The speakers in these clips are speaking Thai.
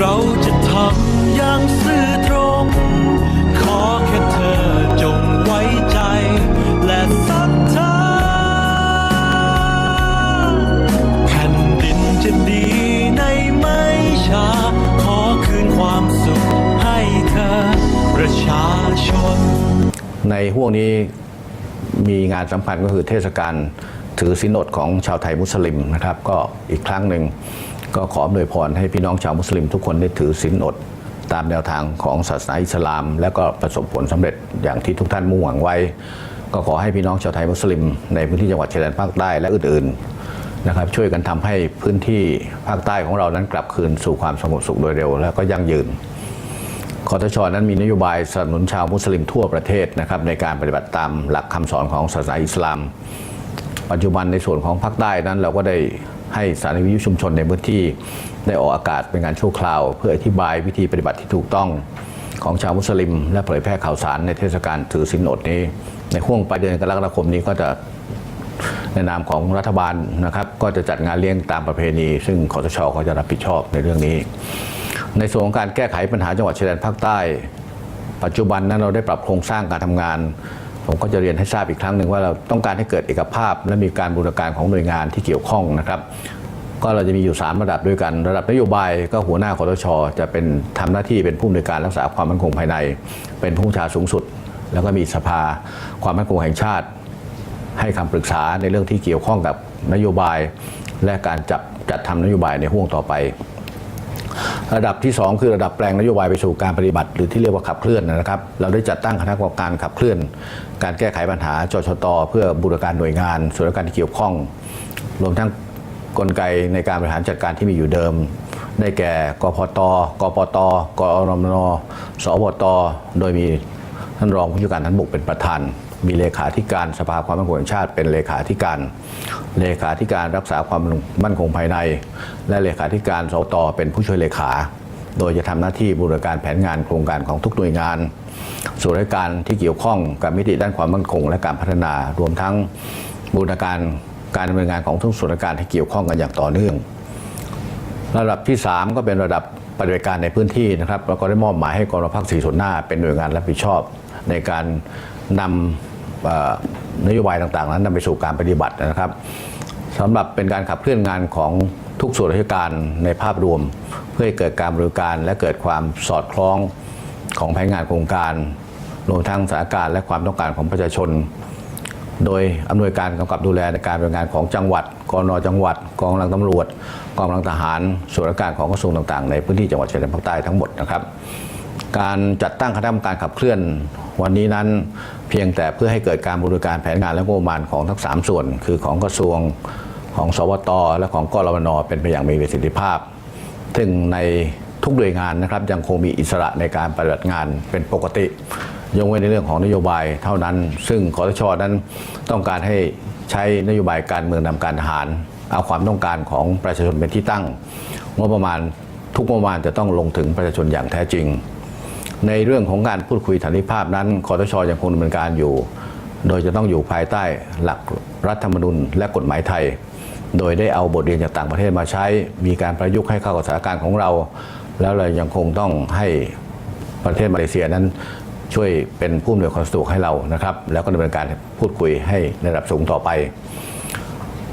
เราจะทำอย่างซื่อตรง ขอแค่เธอจงไว้ใจ และศรัทธาแผ่นดินจะดีในไม่ช้า ขอคืนความสุขให้เธอ ประชาชน ในห่วงนี้มีงานสำคัญก็คือเทศกาลถือศีลอดของชาวไทยมุสลิมนะครับ ก็อีกครั้งหนึ่ง ก็ขออำนวยพรให้พี่น้องชาวมุสลิมทุกคนได้ถือศีลอดตามแนวทางของศาสนาอิสลาม และก็ประสบผลสำเร็จอย่างที่ทุกท่านมุ่งหวังไว้ ก็ขอให้พี่น้องชาวไทยมุสลิม ในพื้นที่จังหวัดชายแดนภาคใต้และอื่นๆนะครับ ช่วยกันทำให้พื้นที่ภาคใต้ของเรานั้นกลับคืนสู่ความสงบสุขโดยเร็ว และก็ยั่งยืนคอทชนั้นมีนโยบายสนับสนุนชาวมุสลิมทั่วประเทศนะครับในการปฏิบัติตามหลักคำสอนของศาสนาอิสลาม ปัจจุบันในส่วนของภาคใต้นั้นเราก็ได้ ให้สารวิทยุชุมชนในพื้นที่ได้ออกอากาศเป็นการชั่วคราว เพื่ออธิบายวิธีปฏิบัติที่ถูกต้องของชาวมุสลิม และเผยแพร่ข่าวสารในเทศกาลถือศีลอดนี้ ในห่วงปลายเดือนกรกฎาคมนี้ก็จะในนามของรัฐบาลนะครับก็จะจัดงานเลี้ยงตามประเพณี ซึ่งคอสชเขาจะรับผิดชอบในเรื่องนี้ ในส่วนของการแก้ไขปัญหาจังหวัดชายแดนภาคใต้ ปัจจุบันนั้นเราได้ปรับโครงสร้างการทำงาน ผมก็จะเรียนให้ทราบอีกครั้งหนึ่งว่าเราต้องการให้เกิดเอกภาพ และมีการบูรณาการของหน่วยงานที่เกี่ยวข้องนะครับ ก็เราจะมีอยู่ 3 ระดับด้วยกัน ระดับนโยบายก็หัวหน้าคอสชจะเป็นทำหน้าที่เป็นผู้อำนวยการรักษาความมั่นคงภายใน เป็นผู้ชาสูงสุด แล้วก็มีสภาความมั่นคงแห่งชาติ ให้คำปรึกษาในเรื่องที่เกี่ยวข้องกับนโยบาย และการจับจัดทำนโยบายในห่วงต่อไป ระดับที่ 2 คือระดับแปลงนโยบายไปสู่การปฏิบัติ หรือที่เรียกว่าขับเคลื่อนนะครับ เราได้จัดตั้งคณะกรรมการขับเคลื่อน การแก้ไขปัญหาจชตเพื่อบูรณาการหน่วยงานส่วนราชการที่เกี่ยวข้อง รวมทั้งกลไกในการบริหารจัดการที่มีอยู่เดิม ได้แก่กพตกปตกอรมนสวตโดยมีท่านรองผู้จัดการท่านบกเป็นประธาน มีเลขาธิการสภาความมั่นคงแห่งชาติ เป็นเลขาธิการ เลขาธิการรักษาความมั่นคงภายใน และเลขาธิการสตเป็นผู้ช่วยเลขา โดยจะทำหน้าที่บูรณาการแผนงานโครงการของทุกหน่วยงาน ส่วนราชการที่เกี่ยวข้องกับมิติด้านความมั่นคง และการพัฒนารวมทั้งบูรณาการการดำเนินงานของทุกส่วนราชการที่เกี่ยวข้องกันอย่างต่อเนื่อง ระดับที่ 3 ก็เป็นระดับปฏิบัติการในพื้นที่นะครับแล้วก็ได้มอบหมายให้กองทัพภาคสี่ส่วนหน้าเป็นหน่วยงานรับผิดชอบในการนำ นโยบายต่างๆ นั้นนำไปสู่การปฏิบัตินะครับสำหรับเป็นการขับเคลื่อนงานของทุกส่วนราชการในภาพรวม เพื่อให้เกิดการบริการและเกิดความสอดคล้องของแผนงานโครงการรวมทั้งสถานการณ์และความต้องการของประชาชน โดยอำนวยการกำกับดูแลในการเนินงานของจังหวัดกรนจังหวัด กองกำลังตำรวจ กองกำลังทหารส่วนราชการของกระทรวงต่างๆ ในพื้นที่จังหวัดชายแดนภาคใต้ทั้งหมดนะครับ การจัดตั้งคณะกรรมการขับเคลื่อน วันนี้นั้นเพียงแต่เพื่อให้เกิดการบริการแผนงานและงบประมาณของทั้ง 3 ส่วน คือของกระทรวงของสวตและของกรมนเป็นไปอย่างมีประสิทธิภาพ ซึ่งในทุกหน่วยงานนะครับยังคงมีอิสระในการปฏิบัติงานเป็นปกติ ยกเว้นในเรื่องของนโยบายเท่านั้น ซึ่งคอสชนั้นต้องการให้ใช้นโยบายการเมืองนำการทหาร เอาความต้องการของประชาชนเป็นที่ตั้งงบประมาณทุกงบประมาณจะต้องลงถึงประชาชนอย่างแท้จริง ในเรื่องของการพูดคุยสันติภาพนั้นคอสชยังคงดำเนินการอยู่ โดยจะต้องอยู่ภายใต้หลักรัฐธรรมนูญและกฎหมายไทย โดยได้เอาบทเรียนจากต่างประเทศมาใช้ มีการประยุกต์ให้เข้ากับสถานการณ์ของเรา แล้วเรายังคงต้องให้ประเทศมาเลเซียนั้นช่วยเป็นผู้อำนวยความสะดวกให้เรานะครับ แล้วก็ดำเนินการพูดคุยให้ในระดับสูงต่อไป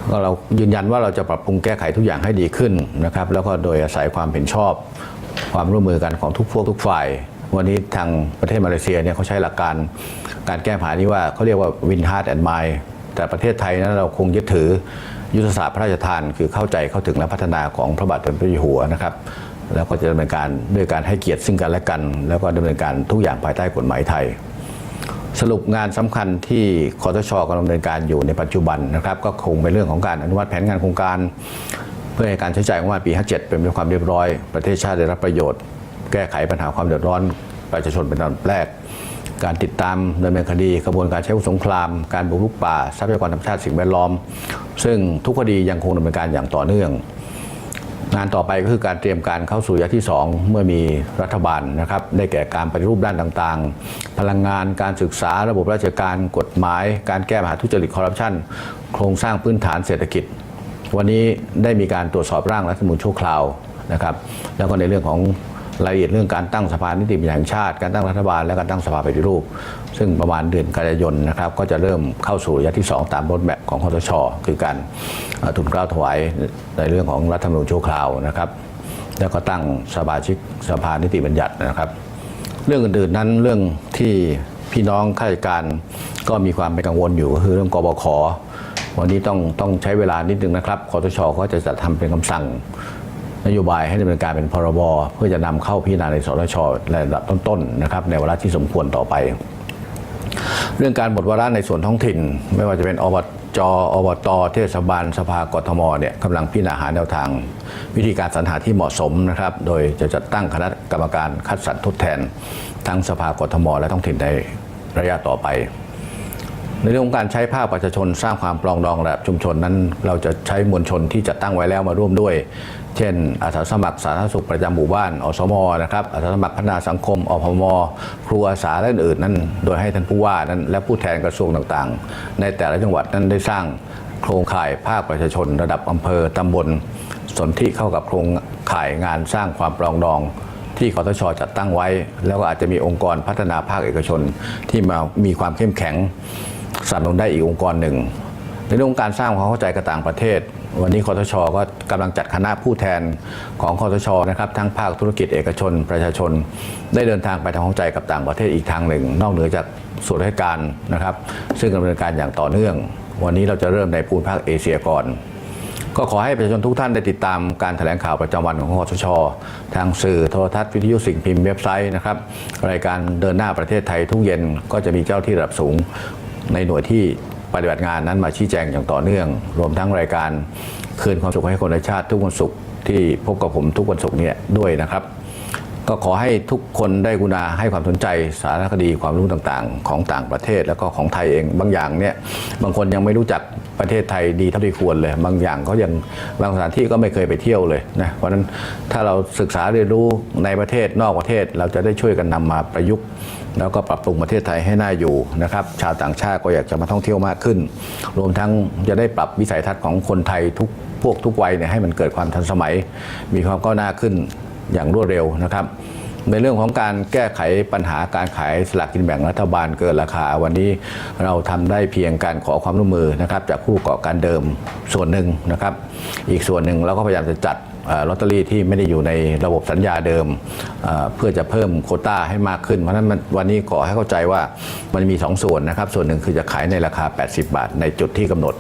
ก็เรายืนยันว่าเราจะปรับปรุงแก้ไขทุกอย่างให้ดีขึ้นนะครับ แล้วก็โดยอาศัยความเห็นชอบ ความร่วมมือกันของทุกพวกทุกฝ่าย วันนี้ทางประเทศมาเลเซียเนี่ยเขาใช้หลักการการแก้ปัญหานี้ว่าเขาเรียกว่า win heart and mind แต่ประเทศไทยนั้นเราคงยึดถือยุทธศาสตร์พระราชทาน คือเข้าใจเข้าถึงและพัฒนาของพระบาทสมเด็จพระเจ้าอยู่หัวนะครับแล้วก็จะดำเนินการด้วยการให้เกียรติซึ่งกันและกัน แล้วก็ดำเนินการทุกอย่างภายใต้กฎหมายไทย สรุปงานสำคัญที่คอทชกำลังดำเนินการอยู่ในปัจจุบันนะครับ ก็คงเป็นเรื่องของการอนุมัติแผนงานโครงการ เพื่อให้การใช้จ่ายงบประมาณปี 57 เป็นไปด้วยความเรียบร้อย ประเทศชาติได้รับประโยชน์ แก้ไขปัญหาความเดือดร้อนประชาชนเป็นตอนแรก การติดตามดำเนินคดีกระบวนการใช้อาวุธสงคราม การบุกรุกป่าทรัพยากรธรรมชาติสิ่งแวดล้อม ซึ่งทุกคดียังคงดำเนินการอย่างต่อเนื่อง งานต่อไปก็คือการเตรียมการเข้าสู่ยะที่ 2 เมื่อมีรัฐบาลนะครับได้แก่การปฏิรูปด้านต่างๆ พลังงานการศึกษาระบบราชการกฎหมาย การแก้ปัญหาทุจริตคอร์รัปชันโครงสร้างพื้นฐานเศรษฐกิจ วันนี้ได้มีการตรวจสอบร่างรัฐมนูญชั่วคราวนะครับแล้วก็ในเรื่องของ รายละเอียดเรื่องการตั้งสภานิติบัญญัติแห่งชาติ การตั้งรัฐบาลและการตั้งสภาปฏิรูป ซึ่งประมาณเดือนกันยายนนะครับก็จะเริ่มเข้าสู่ระยะที่ 2 ตามรถแมพของคอสช คือการทุนกล้าวถวายในเรื่องของรัฐธรรมนูญชั่วคราวนะครับ แล้วก็ตั้งสมาชิกสภานิติบัญญัตินะครับ เรื่องอื่นๆนั้นเรื่องที่พี่น้องข้าราชการก็มีความเป็นกังวลอยู่ก็คือเรื่องกบขวันนี้ต้องต้องใช้เวลานิดนึงนะครับคอสชก็จะจัดทำเป็นคำสั่ง นโยบายให้ดำเนินการเป็นพรบเพื่อจะนำเข้าพิจารณาในสทชในระดับต้นๆนะครับในเวลาที่สมควรต่อไป เรื่องการหมดวาระในส่วนท้องถิ่น ไม่ว่าจะเป็นอบจอบตเทศบาลสภากทมเนี่ยกำลังพิจารณาหาแนวทาง วิธีการสรรหาที่เหมาะสมนะครับ โดยจะจัดตั้งคณะกรรมการคัดสรรทดแทน ทั้งสภากทมและท้องถิ่นในระยะต่อไป ในเรื่องของการใช้ภาคประชาชนสร้างความปรองดองระดับชุมชนนั้น เราจะใช้มวลชนที่จัดตั้งไว้แล้วมาร่วมด้วย เช่น อาสาสมัครสาธารณสุขประจำหมู่บ้านอสมนะครับอาสาสมัครพัฒนาสังคมอพมครูอาสาและอื่นนั้น โดยให้ท่านผู้ว่านั้น และผู้แทนกระทรวงต่างๆ ในแต่ละจังหวัดนั้นได้สร้างโครงข่ายภาคประชาชน ระดับอำเภอตำบล สนธิเข้ากับโครงข่ายงานสร้างความปรองดองที่คอทชจัดตั้งไว้ แล้วก็อาจจะมีองค์กรพัฒนาภาคเอกชนที่มามีความเข้มแข็ง สนับสนุนได้อีกองค์กรหนึ่ง ในเรื่องของการสร้างความเข้าใจกับต่างประเทศ วันนี้คอทชก็กำลังจัดคณะผู้แทนของคอทชนะครับทั้งภาคธุรกิจเอกชน ประชาชน ได้เดินทางไปทำความเข้าใจกับต่างประเทศอีกทางหนึ่ง นอกเหนือจากส่วนราชการนะครับ ซึ่งดำเนินการอย่างต่อเนื่อง วันนี้เราจะเริ่มในภูมิภาคเอเชียก่อนก็ขอให้ประชาชนทุกท่านได้ติดตามการแถลงข่าวประจำวันของคอสช ทางสื่อโทรทัศน์วิทยุสิ่งพิมพ์เว็บไซต์นะครับรายการเดินหน้าประเทศไทยทุกเย็นก็จะมีเจ้าที่ระดับสูง ในหน่วยที่ปฏิบัติงานนั้นมาชี้แจงอย่างต่อเนื่อง รวมทั้งรายการคืนความสุขให้คนในชาติทุกวันศุกร์ที่พบกับผมทุกวันศุกร์เนี่ยด้วยนะครับ ก็ขอให้ทุกคนได้กุณาให้ความสนใจสารคดีความรู้ต่างๆ ของต่างประเทศแล้วก็ของไทยเองบางอย่างเนี่ยบางคนยังไม่รู้จักประเทศไทยดีเท่าที่ควรเลย บางอย่างเขายังบางสถานที่ก็ไม่เคยไปเที่ยวเลยนะเพราะฉะนั้นถ้าเราศึกษาเรียนรู้ในประเทศนอกประเทศเราจะได้ช่วยกันนำมาประยุกต์ แล้วก็ปรับปรุงประเทศไทยให้น่าอยู่นะครับชาวต่างชาติก็อยากจะมาท่องเที่ยวมากขึ้น รวมทั้งจะได้ปรับวิสัยทัศน์ของคนไทยทุกพวกทุกวัยเนี่ยให้มันเกิดความทันสมัย มีความก้าวหน้าขึ้น อย่างรวดเร็วนะครับในเรื่องของการแก้ไขปัญหาการขายสลากกินแบ่งรัฐบาลเกินราคา วันนี้เราทำได้เพียงการขอความร่วมมือนะครับจากผู้ประกอบการเดิมส่วนหนึ่งนะครับ อีกส่วนหนึ่งเราก็พยายามจะจัดลอตเตอรี่ที่ไม่ได้อยู่ในระบบสัญญาเดิม เพื่อจะเพิ่มโคต้าให้มากขึ้น เพราะฉะนั้นวันนี้ขอให้เข้าใจว่ามันมีสองส่วนนะครับ ส่วนหนึ่งคือจะขายในราคา 80 บาท ในจุดที่กำหนด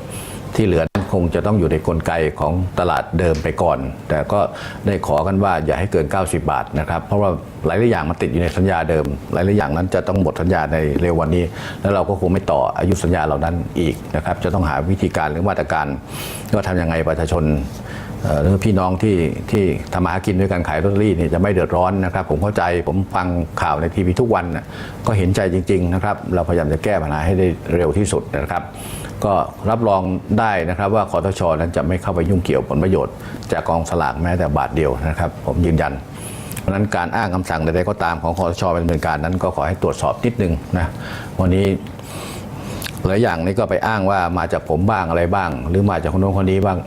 ที่เหลือ คงจะต้องอยู่ในกลไกของตลาดเดิมไปก่อน แต่ก็ได้ขอกันว่าอย่าให้เกิน 90 บาทนะครับ เพราะว่าหลายๆอย่างมันติดอยู่ในสัญญาเดิม หลายๆอย่างนั้นจะต้องหมดสัญญาในเร็ววันนี้ แล้วเราก็คงไม่ต่ออายุสัญญาเหล่านั้นอีกนะครับ จะต้องหาวิธีการหรือมาตรการว่าทำยังไงประชาชน หรือพี่น้องที่ที่ทำมาหากินด้วยการขายลอตเตอรี่เนี่ยจะไม่เดือดร้อนนะครับ ผมเข้าใจผมฟังข่าวในทีวีทุกวันก็เห็นใจจริง ๆ นะครับ เราพยายามจะแก้ปัญหาให้ได้เร็วที่สุดนะครับ ก็รับรองได้นะครับว่าคอทชนั้นจะไม่เข้าไปยุ่งเกี่ยวผลประโยชน์ จากกองสลากแม้แต่บาทเดียวนะครับ ผมยืนยันเพราะนั้นการอ้างคำสั่งใดๆก็ตามของคอทชเป็นดำเนินการนั้นก็ขอให้ตรวจสอบนิดนึงนะวันนี้หลายอย่างนี่ก็ไปอ้างว่ามาจากผมบ้างอะไรบ้าง หรือมาจากคนโน้นคนนี้บ้าง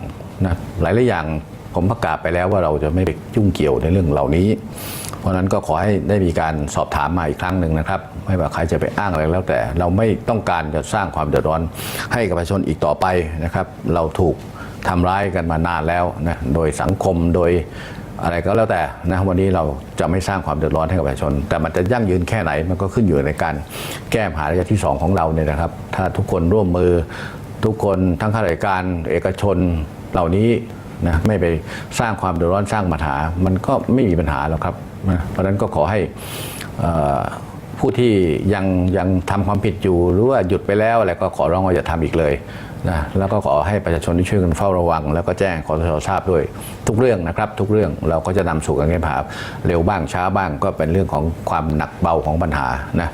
นะหลายหลายอย่างผมประกาศไปแล้วว่าเราจะไม่ไปยุ่งเกี่ยวในเรื่องเหล่านี้ เพราะฉะนั้นก็ขอให้ได้มีการสอบถามมาอีกครั้งหนึ่งนะครับ ไม่ว่าใครจะไปอ้างอะไรแล้วแต่ เราไม่ต้องการจะสร้างความเดือดร้อนให้กับประชาชนอีกต่อไปนะครับ เราถูกทำร้ายกันมานานแล้วนะโดยสังคมโดยอะไรก็แล้วแต่นะวันนี้เราจะไม่สร้างความเดือดร้อนให้กับประชาชน แต่มันจะยั่งยืนแค่ไหนมันก็ขึ้นอยู่ในการแก้ปัญหาระยะที่ 2 ของเราเนี่ยนะครับ ถ้าทุกคนร่วมมือทุกคนทั้งข้าราชการเอกชน เหล่านี้นะไม่ไปสร้างความเดือดร้อนสร้างปัญหา มันก็ไม่มีปัญหาหรอกครับนะเพราะฉะนั้นก็ขอให้ผู้ที่ยังยังทำความผิดอยู่หรือว่าหยุดไปแล้วอะไรก็ขอร้องว่าอย่าทำอีกเลยนะแล้วก็ขอให้ประชาชนที่ช่วยกันเฝ้าระวัง แล้วก็แจ้งขอททราบด้วยทุกเรื่องนะครับ ทุกเรื่องเราก็จะนำสู่การแก้ปัญหาเร็วบ้างช้าบ้างก็เป็นเรื่องของความหนักเบาของปัญหานะ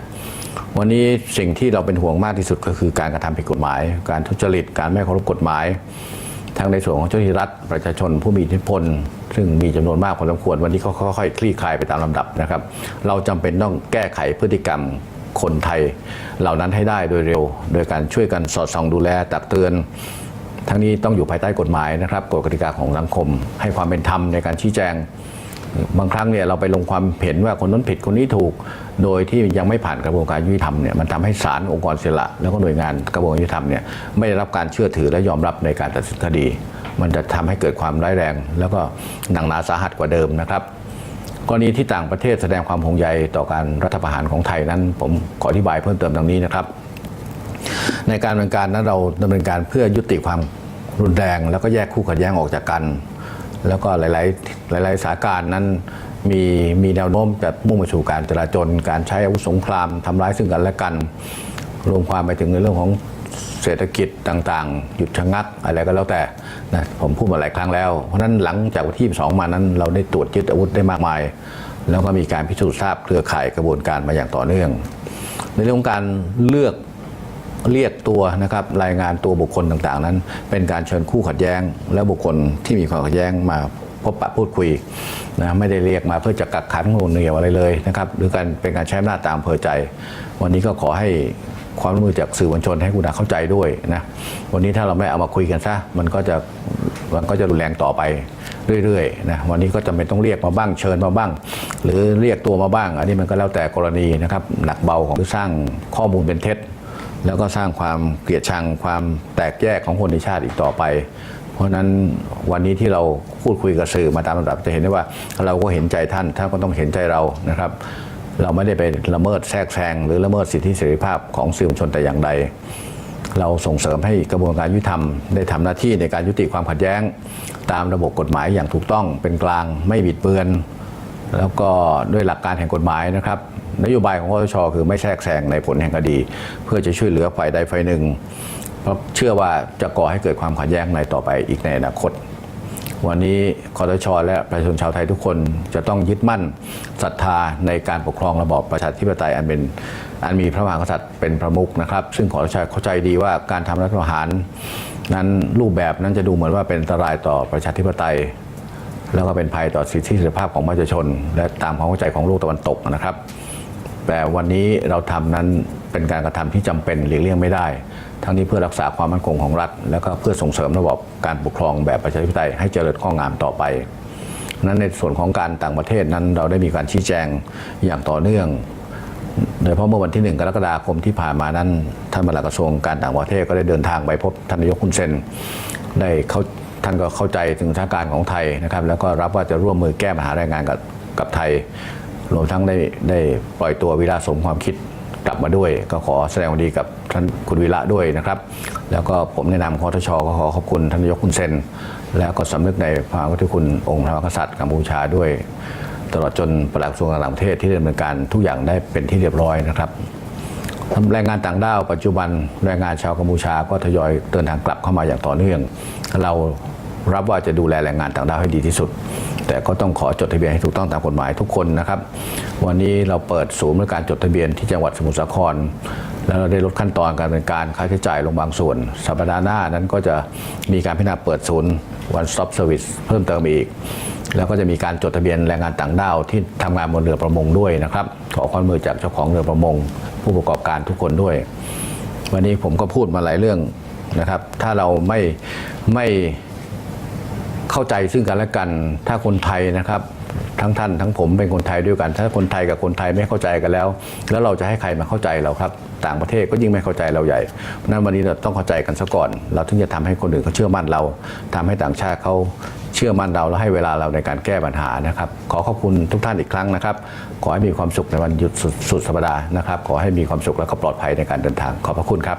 วันนี้สิ่งที่เราเป็นห่วงมากที่สุดก็คือการกระทำผิดกฎหมาย การทุจริตการไม่เคารพกฎหมาย ทั้งในส่วนของเจ้าหน้าที่รัฐประชาชนผู้มีอิทธิพล ซึ่งมีจำนวนมากพอสมควรวันนี้ก็ค่อยๆคลี่คลายไปตามลำดับนะครับ เราจำเป็นต้องแก้ไขพฤติกรรมคนไทย เหล่านั้นให้ได้โดยเร็ว โดยการช่วยกันสอดส่องดูแลตักเตือนทั้งนี้ต้องอยู่ภายใต้กฎหมายนะครับกฎกติกาของสังคม ให้ความเป็นธรรมในการชี้แจง บางครั้งเนี่ยเราไปลงความเห็นว่าคนนั้นผิดคนนี้ถูก โดยที่ยังไม่ผ่านกระบวนการยุติธรรมเนี่ยมันทำให้ศาลองค์กรอิสระแล้วก็หน่วยงานกระบวนการยุติธรรมเนี่ยไม่ได้รับการเชื่อถือและยอมรับในการตัดสินคดี มันจะทำให้เกิดความร้ายแรง แล้วก็หนักหนาสาหัสกว่าเดิมนะครับกรณีที่ต่างประเทศแสดงความห่วงใยต่อการรัฐประหารของไทยนั้น ผมขออธิบายเพิ่มเติมดังนี้นะครับ ในการดำเนินการนั้นเราดำเนินการเพื่อยุติความรุนแรง แล้วก็แยกคู่ขัดแย้งออกจากกัน แล้วก็หลาย ๆ หลาย ๆสถานการนั้นมีมีแนวโน้มจะมุ่งไปสู่การจราจน การใช้อาวุธสงครามทำร้ายซึ่งกันและกัน รวมความไปถึงในเรื่องของเศรษฐกิจต่างๆ หยุดชะงักอะไรก็แล้วแต่นะผมพูดมาหลายครั้งแล้ว เพราะฉะนั้นหลังจากวันที่2มานั้นเราได้ตรวจยึดอาวุธได้มากมาย แล้วก็มีการพิสูจน์ทราบเครือข่ายกระบวนการมาอย่างต่อเนื่อง ในเรื่องการเลือก เรียกตัวนะครับรายงานตัวบุคคลต่างๆ นั้น เป็นการเชิญคู่ขัดแย้ง และบุคคลที่มีความขัดแย้งมาพบปะพูดคุยนะไม่ได้เรียกมาเพื่อจะกักขังโงนเหนียวอะไรเลยนะครับหรือการเป็นการใช้อำนาจตามเภอใจ วันนี้ก็ขอให้ความร่วมมือจากสื่อมวลชนให้คุณอาเข้าใจด้วยนะวันนี้ถ้าเราไม่เอามาคุยกันซะมันก็จะมันก็จะรุนแรงต่อไปเรื่อยๆนะวันนี้ก็จำเป็นต้องเรียกมาบ้างเชิญมาบ้าง หรือเรียกตัวมาบ้าง อันนี้มันก็แล้วแต่กรณีนะครับหนักเบาของหรือสร้างข้อมูลเป็นเท็จ แล้วก็สร้างความเกลียดชังความแตกแยกของคนในชาติอีกต่อไป เพราะนั้นวันนี้ที่เราพูดคุยกับสื่อมาตามลำดับจะเห็นได้ว่าเราก็เห็นใจท่านท่านก็ต้องเห็นใจเรานะครับ เราไม่ได้ไปละเมิดแทรกแซงหรือละเมิดสิทธิเสรีภาพของสื่อมวลชนแต่อย่างใด เราส่งเสริมให้กระบวนการยุติธรรมได้ทำหน้าที่ในการยุติความขัดแย้ง ตามระบบกฎหมายอย่างถูกต้องเป็นกลางไม่บิดเบือน แล้วก็ด้วยหลักการแห่งกฎหมายนะครับ นโยบายของคอสชคือไม่แทรกแซงในผลแห่งคดี เพื่อจะช่วยเหลือฝ่ายใดฝ่ายหนึ่ง เพราะเชื่อว่าจะก่อให้เกิดความขัดแย้งในต่อไปอีกในอนาคต วันนี้คอสช และประชาชนชาวไทยทุกคนจะต้องยึดมั่นศรัทธาในการปกครองระบอบประชาธิปไตยอันเป็นอันมีพระมหากษัตริย์เป็นประมุขนะครับ ซึ่งขอสชเข้าใจดีว่าการทำรัฐประหาร นั้นรูปแบบนั้นจะดูเหมือนว่าเป็นอันตรายต่อประชาธิปไตย แล้วก็เป็นภัยต่อสิทธิเสรีภาพของประชาชน และตามความเข้าใจของโลกตะวันตกนะครับ แต่วันนี้เราทำนั้นเป็นการกระทำที่จำเป็นหลีกเลี่ยงไม่ได้ ทั้งนี้เพื่อรักษาความมั่นคงของรัฐ แล้วก็เพื่อส่งเสริมระบบการปกครองแบบประชาธิปไตยให้เจริญข้องามต่อไปนั้นในส่วนของการต่างประเทศนั้นเราได้มีการชี้แจงอย่างต่อเนื่อง โดยเฉพาะเมื่อวันที่ 1 กรกฎาคมที่ผ่านมานั้นท่านปลัดกระทรวงการต่างประเทศก็ได้เดินทางไปพบท่านนายกคุณเซนได้เขาท่านก็เข้าใจถึงสถานการณ์ของไทยนะครับ แล้วก็รับว่าจะร่วมมือแก้ปัญหาแรงงานกับกับไทย รวมทั้งได้ได้ปล่อยตัววีระสมความคิดกลับมาด้วย ก็ขอแสดงความดีกับท่านคุณวีระด้วยนะครับ แล้วก็ผมแนะนำคอทชก็ขอขอบคุณท่านนายกคุณเซน แล้วก็สำนึกในพระมหากรุณาธิคุณองค์พระมหากษัตริย์กัมพูชาด้วย ตลอดจนปลัดกระทรวงต่างประเทศที่ดำเนินการทุกอย่างได้เป็นที่เรียบร้อยนะครับแรงงานต่างด้าวปัจจุบันแรงงานชาวกัมพูชาก็ทยอยเดินทางกลับเข้ามาอย่างต่อเนื่อง เรา รับว่าจะดูแลแรงงานต่างด้าวให้ดีที่สุด แต่ก็ต้องขอจดทะเบียนให้ถูกต้องตามกฎหมายทุกคนนะครับ วันนี้เราเปิดศูนย์บริการจดทะเบียนที่จังหวัดสมุทรสาคร แล้วเราได้ลดขั้นตอนการดำเนินการค่าใช้จ่ายลงบางส่วน สัปดาห์หน้านั้นก็จะมีการพิจารณาเปิดศูนย์ one stop service เพิ่มเติมอีก แล้วก็จะมีการจดทะเบียนแรงงานต่างด้าวที่ทำงานบนเรือประมงด้วยนะครับ ขอความร่วมมือจากเจ้าของเรือประมง ผู้ประกอบการทุกคนด้วย วันนี้ผมก็พูดมาหลายเรื่องนะครับ ถ้าเราไม่ไม่ เข้าใจซึ่งกันและกัน ถ้าคนไทยนะครับ ทั้งท่านทั้งผมเป็นคนไทยด้วยกัน ถ้าคนไทยกับคนไทยไม่เข้าใจกันแล้ว แล้วเราจะให้ใครมาเข้าใจเราครับ ต่างประเทศก็ยิ่งไม่เข้าใจเราใหญ่เพราะนั้นวันนี้เราต้องเข้าใจกันซะก่อน เราถึงจะทำให้คนอื่นเขาเชื่อมั่นเราทำให้ต่างชาติเขาเชื่อมั่นเราแล้วให้เวลาเราในการแก้ปัญหานะครับ ขอขอบคุณทุกท่านอีกครั้งนะครับ ขอให้มีความสุขในวันหยุดสุดสุดสัปดาห์นะครับ ขอให้มีความสุขและก็ปลอดภัยในการเดินทาง ขอบพระคุณครับ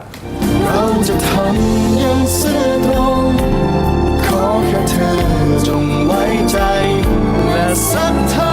เราจะทำอย่างซื่อตรง กับเธอจงไว้ใจ และสักเธอ